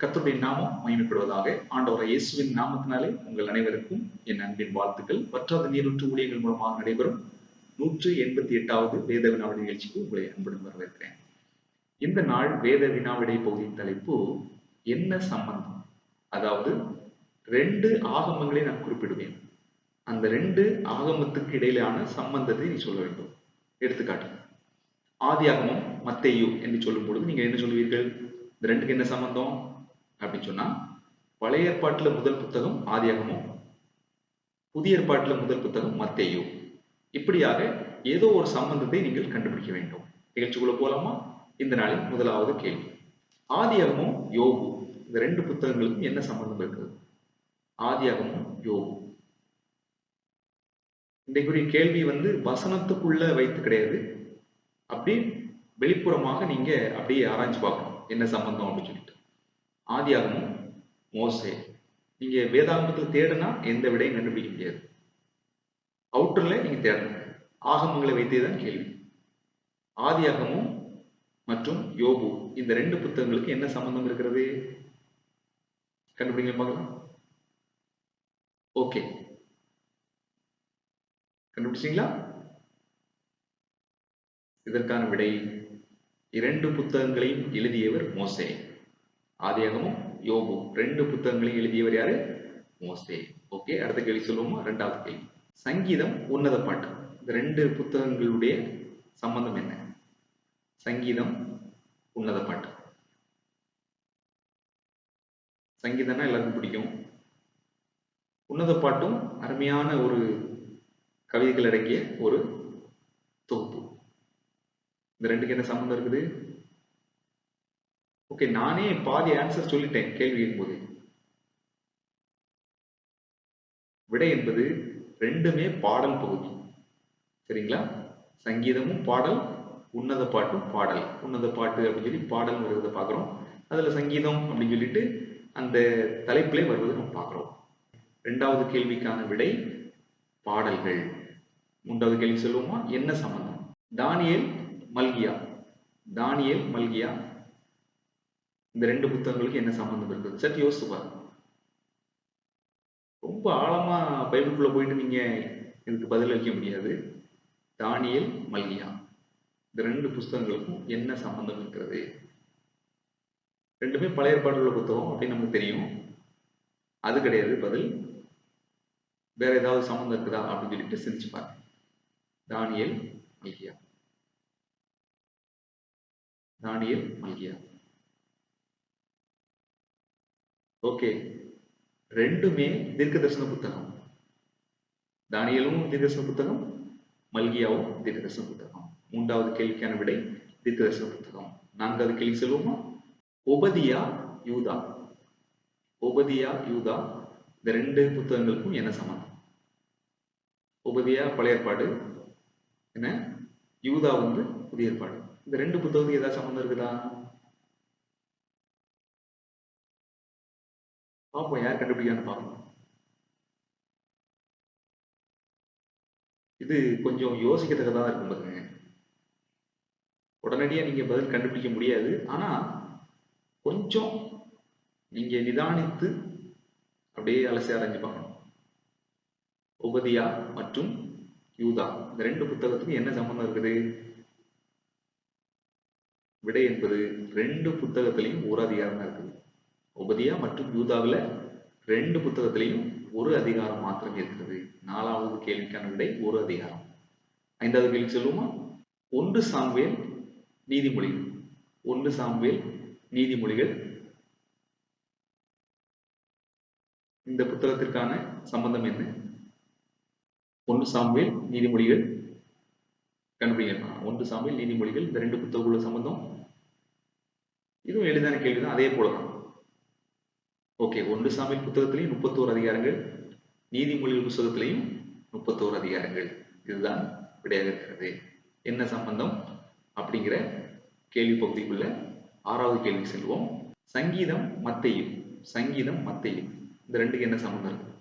கத்தருடைய நாமம் மகிமைப்படுவதாக ஆண்டவர் இயேசுவின் நாமத்தினாலே உங்கள் அனைவருக்கும் என் அன்பின் வாழ்த்துக்கள். பற்றாத நீரூற்று ஊழியர்கள் மூலமாக நடைபெறும் நூற்று எண்பத்தி எட்டாவது வேத வினாவிடை நிகழ்ச்சிக்கு உங்களை அன்புடன் வரவேற்கிறேன். இந்த நாள் வேத வினாவிடை பகுதியின் தலைப்பு என்ன சம்பந்தம்? அதாவது ரெண்டு ஆகமங்களை நான் குறிப்பிடுவேன். அந்த ரெண்டு ஆகமத்துக்கு இடையிலான சம்பந்தத்தை நீ சொல்ல வேண்டும். எடுத்துக்காட்டு ஆதி ஆகமம் மத்தையு என்று சொல்லும் பொழுது நீங்க என்ன சொல்லுவீர்கள்? இந்த ரெண்டுக்கு என்ன சம்பந்தம்? அப்படின்னு சொன்னா பழைய ஏற்பாட்டுல முதல் புத்தகம் ஆதியாகமும் புதிய ஏற்பாட்டுல முதல் புத்தகம் மத்தேயு? இப்படியாக ஏதோ ஒரு சம்பந்தத்தை நீங்கள் கண்டுபிடிக்க வேண்டும். நிகழ்ச்சிக்குள்ள போலாமா? இந்த நாளில் முதலாவது கேள்வி. ஆதியாகமும் யோகு இந்த ரெண்டு புத்தகங்களுக்கும் என்ன சம்பந்தம் இருக்குது? ஆதியாகமும் யோகு இன்றைக்குரிய கேள்வி வந்து வசனத்துக்குள்ள வைத்து கிடையாது. அப்படி வெளிப்புறமாக நீங்க அப்படியே ஆராய்ச்சி பார்க்கணும். என்ன சம்பந்தம் அப்படின்னு சொல்லிட்டு. ஆதியாகமும் மோசே. நீங்க வேதாகமத்தில் தேடுனா எந்த விடையும் கண்டுபிடிக்க முடியாது. அவுட்டர்ல நீங்க தேடணும். ஆகமங்களை வைத்தே தான் கேள்வி. ஆதியாகமும் மற்றும் யோபு இந்த ரெண்டு புத்தகங்களுக்கு என்ன சம்பந்தம் இருக்கிறது? கண்டுபிடிங்க பார்க்கலாம். ஓகே. கண்டுபிடிச்சிங்களா? இதற்கான விடை இரண்டு புத்தகங்களையும் எழுதியவர் மோசே. ஆதியாகமும் யோபு ரெண்டு புத்தகங்களையும் எழுதியவர் யாரு? மோசே. ஓகே அடுத்த கேள்வி சொல்லுவோமா? ரெண்டாவது கேள்வி. சங்கீதம் உன்னத பாட்டு. இந்த ரெண்டு புத்தகங்களுடைய சம்பந்தம் என்ன? சங்கீதம் உன்னத பாட்டு. சங்கீதம்னா எல்லாருக்கும் பிடிக்கும். உன்னத பாட்டும் அருமையான ஒரு கவிதைகள் அடங்கிய ஒரு தொகுப்பு. இந்த ரெண்டுக்கு என்ன சம்மந்தம் இருக்குது? ஓகே நானே பாதி ஆன்சர் சொல்லிட்டேன் கேள்வி போது விடை என்பது ரெண்டுமே பாடல் பகுதி. சரிங்களா? சங்கீதமும் பாடல் உன்னத பாட்டும் பாடல். உன்னத பாட்டு அப்படின்னு சொல்லி பாடல் வருவதை பார்க்குறோம். அதில் சங்கீதம் அப்படின்னு சொல்லிட்டு அந்த தலைப்பிலே வருவதை நம்ம பார்க்குறோம். ரெண்டாவது கேள்விக்கான விடை பாடல்கள். மூன்றாவது கேள்வி சொல்லுவோமா? என்ன சம்பந்தம்? Daniel Malachi. Daniel Malachi. இந்த ரெண்டு புத்தகங்களுக்கு என்ன சம்பந்தம் இருக்குது? சற்று யோசிச்சு பாருங்க. ரொம்ப ஆழமா பைபிளுக்குள்ள போயிட்டு நீங்க இதுக்கு பதில் அளிக்க முடியாது. தானியல் மல்கியா இந்த ரெண்டு புஸ்தகங்களுக்கும் என்ன சம்பந்தம் இருக்கிறது ரெண்டுமே பழைய ஏற்பாடு உள்ள புத்தகம் அப்படின்னு நமக்கு தெரியும். அது கிடையாது பதில். வேற ஏதாவது சம்மந்தம் இருக்குதா அப்படின்னு சொல்லிட்டு சிரிச்சு பாருங்க. Daniel Malachi Daniel Malachi okay ரெண்டுமே தீர்க்க தரிசன புத்தகம். தானியலும் தீர்க்க தரிசன புத்தகம் மல்கியாவும் தீர்க்க தரிசன புத்தகம். மூன்றாவது கேள்விக்கான விடை தீர்க்க தரிசன புத்தகம். நான்காவது கேள்வி செல்வோமா உபதியா யூதா? உபதியா யூதா? இந்த ரெண்டு புத்தகங்களுக்கும் என்ன சம்பந்தம்? உபதியா பழைய ஏற்பாடு. என்ன? யூதா வந்து புதிய ஏற்பாடு. இந்த ரெண்டு புத்தகத்துக்கு ஏதாவது சம்மந்தம் இருக்குதா? பார்ப்போம் யார் கண்டுபிடிக்கான்னு பார்ப்போம் இது கொஞ்சம் யோசிக்கத்தக்கதா இருக்கும் பாருங்க உடனடியா நீங்க பதில் கண்டுபிடிக்க முடியாது ஆனா கொஞ்சம் நீங்க நிதானித்து அப்படியே அலசி அரைஞ்சு பார்க்கணும் உபதியா மற்றும் யூதா இந்த ரெண்டு புத்தகத்துக்கும் என்ன சம்பந்தம் இருக்குது விடை என்பது ரெண்டு புத்தகத்திலையும் ஒரு அதிகாரம் இருக்குது உபதியா மற்றும் யூதாவில் ரெண்டு புத்தகத்திலையும் ஒரு அதிகாரம் மாத்திரம் இருக்கிறது. நாலாவது கேள்விக்கான விடை ஒரு அதிகாரம். ஐந்தாவது கேள்வி சொல்லுவோமா? ஒன்று சாம்வேல் நீதிமொழிகள் ஒன்று சாம்வேல் நீதிமொழிகள் இந்த புத்தகத்திற்கான சம்பந்தம் என்ன? ஒன்று சாம்வேல் நீதிமொழிகள் கண்டுபிடிங்க. ஒன்று சாம்வேல் நீதிமொழிகள் இந்த ரெண்டு புத்தகங்களோட சம்பந்தம்? இதுவும் எளிதான கேள்விதான். அதே போலதான். ஓகே ஒன்று சாமியல் புத்தகத்திலையும் முப்பத்தோரு அதிகாரங்கள் நீதிமொழிகள் புத்தகத்திலையும் முப்பத்தோரு அதிகாரங்கள். இதுதான் விடையாக இருக்கிறது. என்ன சம்பந்தம்? அப்படிங்கிற கேள்வி பகுதிக்குள்ள ஆறாவது கேள்வி செல்வோம். சங்கீதம் மத்தையும் சங்கீதம் மத்தையும் இந்த ரெண்டுக்கு என்ன சம்பந்தம் இருக்கு?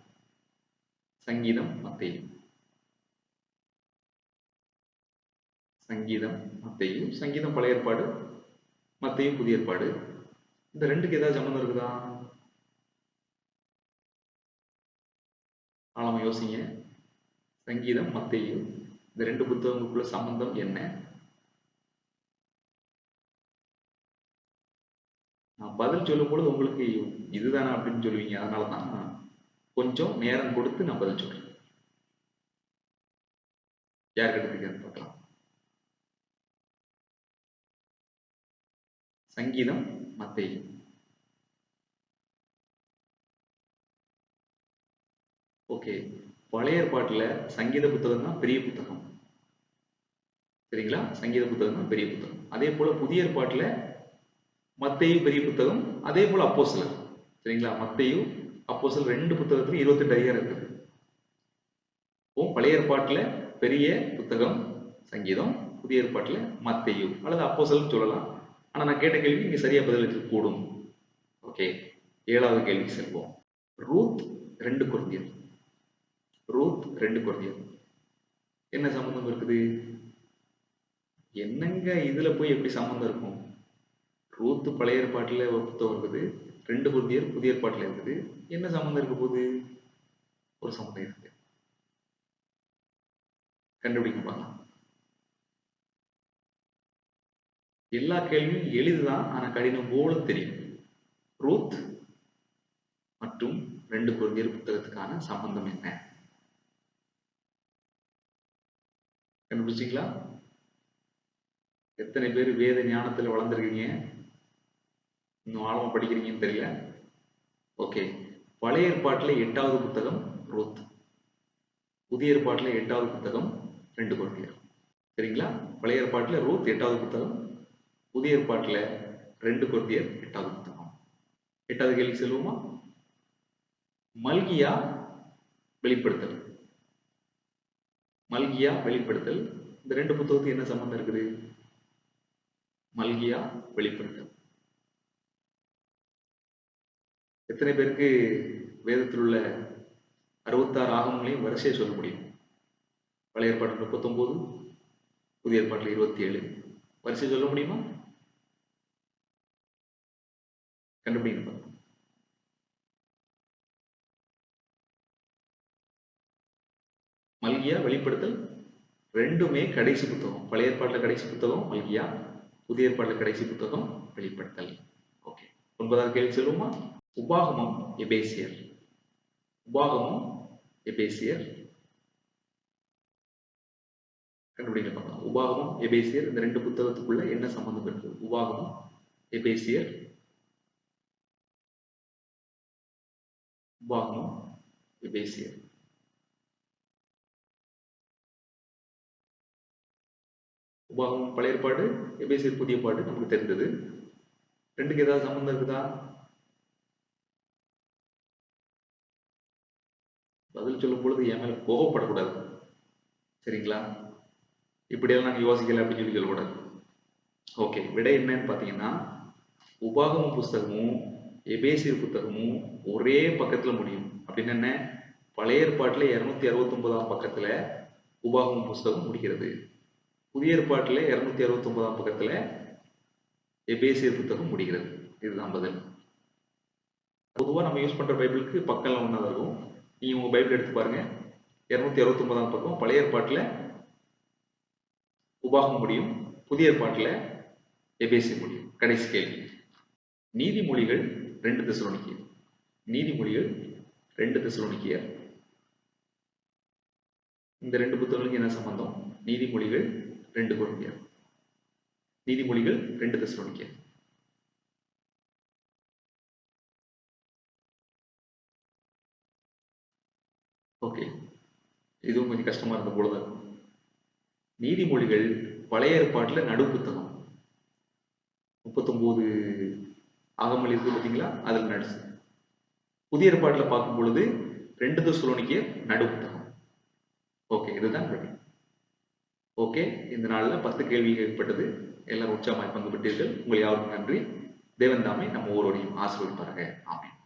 சங்கீதம் மத்தையும் சங்கீதம் மத்தையும் சங்கீதம் பழைய ஏற்பாடு மத்தையும் புதிய ஏற்பாடு. இந்த ரெண்டுக்கு ஏதாவது சம்மந்தம் இருக்குதா? நம்ம யோசிங்க சங்கீதம் மத்தையும் இந்த ரெண்டு புத்தகங்களுக்குள்ள சம்பந்தம் என்ன? நான் பதில் சொல்லும் பொழுது உங்களுக்கு இதுதானா அப்படின்னு சொல்லுவீங்க. அதனால தான் கொஞ்சம் நேரம் கொடுத்து நான் பதில் சொல்றேன். யார் கிட்ட பார்க்கலாம். சங்கீதம் மத்தையும் ஓகே. பழைய ஏற்பாட்டில் சங்கீத புத்தகம் தான் பெரிய புத்தகம். சரிங்களா? சங்கீத புத்தகம் தான் பெரிய புத்தகம். அதே போல புதிய ஏற்பாட்டில் மத்தையும் பெரிய புத்தகம் அதே போல அப்போ சிலர் சரிங்களா? மத்தையும் அப்போ சிலர் ரெண்டு புத்தகத்துல இருபத்தெட்டு அதிகாரம் இருக்குது. இப்போ பழைய ஏற்பாட்டில் பெரிய புத்தகம் சங்கீதம் புதிய ஏற்பாட்டில் மத்தையும். அல்லது அப்போ சிலர் சொல்லலாம். ஆனா நான் கேட்ட கேள்வி இங்கே சரியா பதிலளிக்க கூடும். ஓகே. ஏழாவது கேள்வி செல்வோம். ரூத் ரெண்டு குருந்தியர். ரூத் ரெண்டு குறையும். என்ன சம்பந்தம் இருக்குது? என்னங்க இதுல போய் எப்படி சம்பந்தம் இருக்கும்? ரூத்து பழைய ஏற்பாட்டில் ஒரு புத்தகம் இருக்குது. ரெண்டு புதியர் புதிய ஏற்பாட்டில் இருக்குது. என்ன சம்பந்தம் இருக்க போகுது? ஒரு சம்பந்தம் இருக்கு. கண்டுபிடிக்க பார்க்கலாம். எல்லா கேள்வியும் எளிதுதான் ஆனா கடினம் போல தெரியும். ரூத் மற்றும் ரெண்டு குழந்தையர் புத்தகத்துக்கான சம்பந்தம் என்ன? கண்டுபிடிச்சிங்களா? எத்தனை பேர் வேத ஞானத்தில் வளர்ந்துருக்கீங்க? இன்னும் ஆழமா படிக்கிறீங்கன்னு தெரியல. ஓகே. பழைய ஏற்பாட்டில் எட்டாவது புத்தகம் ரூத். புதிய ஏற்பாட்டில் எட்டாவது புத்தகம் ரெண்டு குழந்தையர் சரிங்களா? பழைய ஏற்பாட்டில் ரூத் எட்டாவது புத்தகம் புதிய ஏற்பாட்டில் ரெண்டு குழந்தையர் எட்டாவது புத்தகம். எட்டாவது கேள்வி செல்வோமா? மல்கியா வெளிப்படுத்தல். மல்கியா வெளிப்படுத்தல். இந்த ரெண்டு புத்தகத்துக்கு என்ன சம்பந்தம் இருக்குது? மல்கியா வெளிப்படுத்தல். எத்தனை பேருக்கு வேதத்தில் உள்ள அறுபத்தாறு ஆகமங்களையும் வரிசையை சொல்ல முடியும்? பழைய ஏற்பாட்டில் முப்பத்தொன்பது புதிய ஏற்பாட்டில் இருபத்தி ஏழு வரிசை சொல்ல முடியுமா? கண்டுபிடிங்க. மல்கியா வெளிப்படுத்தல் ரெண்டுமே கடைசி புத்தகம். பழைய ஏற்பாட்டில் கடைசி புத்தகம் மல்கியா. புதிய ஏற்பாட்டில் கடைசி புத்தகம் வெளிப்படுத்தல். ஓகே. ஒன்பதாவது கேள்வி செல்வோமா உபாகமம் எபேசியர். உபாகமம் எபேசியர். கண்டுபிடிக்க பார்க்கலாம். உபாகமம் எபேசியர் இந்த ரெண்டு புத்தகத்துக்குள்ள என்ன சம்பந்தம் இருக்கு? உபாகமம் எபேசியர். உபாகமம் எபேசியர். உபாகம் பழைய பாடு எபேசியர் புதிய பாடு நமக்கு தெரிந்தது. ரெண்டுக்கு ஏதாவது சம்பந்தம் இருக்குதா? பதில் சொல்லும் பொழுது என் மேல கோபப்படக்கூடாது. சரிங்களா? இப்படியெல்லாம் நாங்கள் யோசிக்கல அப்படின்னு சொல்லி சொல்லக்கூடாது. ஓகே விடை என்னன்னு பார்த்தீங்கன்னா உபாகம புஸ்தகமும் எபேசியர் புத்தகமும் ஒரே பக்கத்துல முடியும். அப்படின்னு என்ன பழைய ஏற்பாட்டில் இருநூத்தி அறுபத்தி ஒன்பதாம் பக்கத்துல உபாகம புஸ்தகம் முடிகிறது. புதிய ஏற்பாட்டில் இருநூத்தி அறுபத்தி ஒன்பதாம் பக்கத்துல எபேசியர் புத்தகம் முடிகிறது. இதுதான் பதில். பொதுவாக நம்ம யூஸ் பண்ற பைபிளுக்கு பக்கம்லாம் ஒன்றா இருக்கும். நீங்க உங்க பைபிள் எடுத்து பாருங்க. இருநூத்தி அறுபத்தி ஒன்பதாம் பக்கம் பழைய ஏற்பாட்டில் உபாகம் முடியும். புதிய ஏற்பாட்டில் எபேசி முடியும். கடைசி கேள்வி. நீதிமொழிகள் ரெண்டு திசலோனிக்கியர். நீதிமொழிகள் ரெண்டு திசலோனிக்கியர். இந்த ரெண்டு புத்தகங்களுக்கு என்ன சம்பந்தம்? நீதிமொழிகள் ரெண்டு குழந்தையர் நீதிமொழிகள் ரெண்டு திசலோனிக்கியர் ஓகே. இதுவும் கொஞ்சம் கஷ்டமா இருந்த போலதான் இருக்கும். நீதிமொழிகள் பழைய ஏற்பாட்டுல நடு புத்தகம் முப்பத்தொன்பது ஆகமல் இருக்கு பார்த்தீங்களா? அதில் நடுசு. புதிய ஏற்பாட்டுல பார்க்கும் பொழுது ரெண்டு தசுலோனிக்கிய நடு புத்தகம் ஓகே இதுதான் விடை ஓகே இந்த நாளில் பத்து கேள்வி ஏற்பட்டது. எல்லாரும் உற்சாகமாய் பங்கு பெற்றீர்கள் உங்கள் யாருக்கும் நன்றி. தேவன் தாமே நம்ம ஒவ்வொருவரையும் ஆசீர்வதிப்பாருங்க ஆமென்.